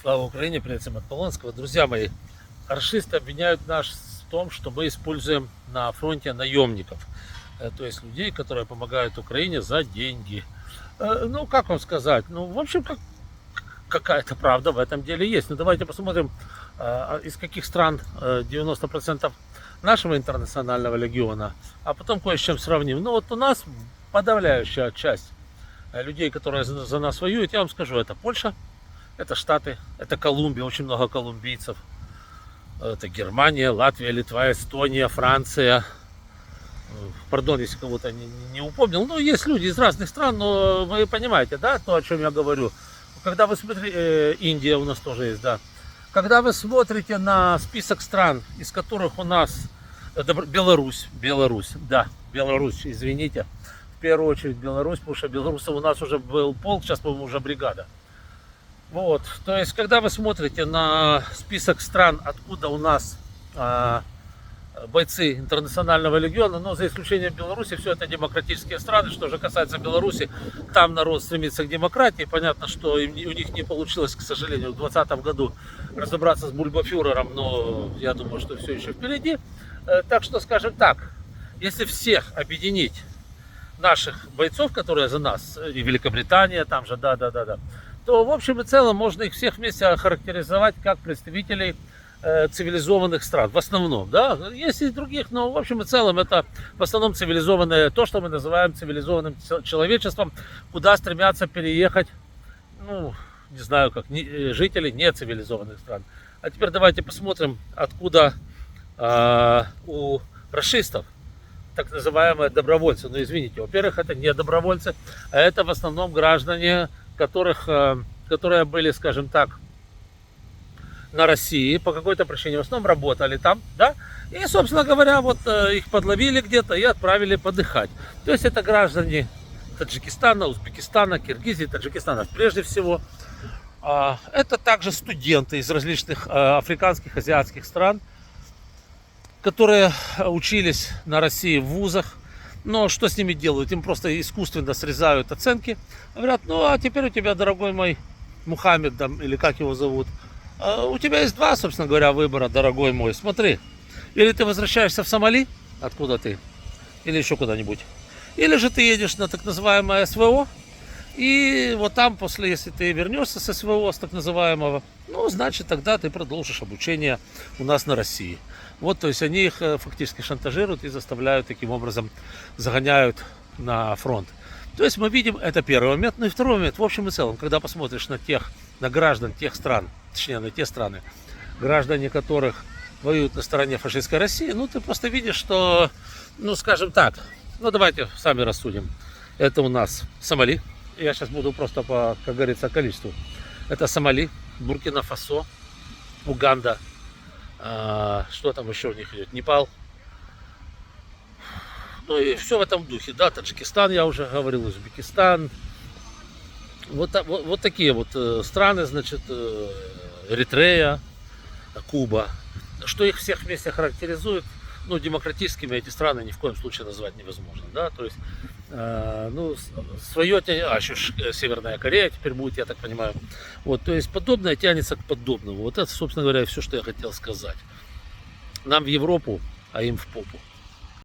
Слава Украине, привет всем от Полонского. Друзья мои, аршисты обвиняют нас в том, что мы используем на фронте наемников. Э, То есть людей, которые помогают Украине за деньги. Э, Ну, как вам сказать? Ну, в общем, как, какая-то правда в этом деле есть. Но давайте посмотрим, э, из каких стран э, 90% нашего интернационального легиона, а потом кое с чем сравним. Ну, вот у нас подавляющая часть людей, которые за нас воюют, я вам скажу, это Польша, это Штаты, это Колумбия, очень много колумбийцев. Это Германия, Латвия, Литва, Эстония, Франция. Пардон, если кого-то не, не упомнил. Ну, есть люди из разных стран, но вы понимаете, да, то, о чем я говорю. Когда вы смотрите, э, Индия у нас тоже есть, да. Когда вы смотрите на список стран, из которых у нас э, Добр- Беларусь, Беларусь, да, Беларусь, извините, в первую очередь Беларусь, потому что белорусов у нас уже был полк, сейчас, по-моему, уже бригада. Вот, то есть, когда вы смотрите на список стран, откуда у нас а, бойцы интернационального легиона, но за исключением Беларуси, все это демократические страны. Что же касается Беларуси, там народ стремится к демократии. Понятно, что им у них не получилось, к сожалению, в 2020 году разобраться с бульбафюрером, но я думаю, что все еще впереди. Э, Так что, скажем так, если всех объединить наших бойцов, которые за нас, э, и Великобритания там же, да-да-да-да, то в общем и целом можно их всех вместе охарактеризовать как представителей э, цивилизованных стран, в основном, да, есть и других, но в общем и целом это в основном цивилизованное, то, что мы называем цивилизованным че- человечеством, куда стремятся переехать, ну, не знаю, как не- э, жители нецивилизованных стран. А теперь давайте посмотрим, откуда а, у расистов так называемые добровольцы. Ну, извините, во-первых, это не добровольцы, а это в основном граждане, которых, э, которые были, скажем так, на России по какой-то причине, в основном работали там, да, и, собственно говоря, вот э, их подловили где-то и отправили подыхать. То есть это граждане Таджикистана, Узбекистана, Киргизии, Таджикистана прежде всего. А, Это также студенты из различных э, африканских, азиатских стран, которые учились на России в вузах. Но что с ними делают? Им просто искусственно срезают оценки. Говорят, ну а теперь у тебя, дорогой мой Мухаммед, там, или как его зовут, а у тебя есть два, собственно говоря, выбора, дорогой мой. Смотри, или ты возвращаешься в Сомали, откуда ты, или еще куда-нибудь. Или же ты едешь на так называемое СВО, и вот там, после, если ты вернешься с СВО, с так называемого, ну, значит, тогда ты продолжишь обучение у нас на России. Вот, то есть они их э, фактически шантажируют и заставляют таким образом, загоняют на фронт. То есть мы видим, это первый момент. Ну и второй момент, в общем и целом, когда посмотришь на тех, на граждан тех стран, точнее на те страны, граждане которых воюют на стороне фашистской России, ну ты просто видишь, что, ну скажем так, ну давайте сами рассудим. Это у нас Сомали. Я сейчас буду просто по, как говорится, количеству. Это Сомали, Буркина-Фасо, Уганда, а, что там еще у них идет, Непал. Ну и все в этом духе, да, Таджикистан, я уже говорил, Узбекистан. Вот, вот, вот такие вот э, страны, значит, э, Эритрея, Куба. Что их всех вместе характеризует, ну, демократическими эти страны ни в коем случае назвать невозможно, да, то есть, ну, с- свое, а еще э, Северная Корея теперь будет, я так понимаю, вот, то есть, подобное тянется к подобному, вот это, собственно говоря, все, что я хотел сказать. Нам в Европу, а им в попу.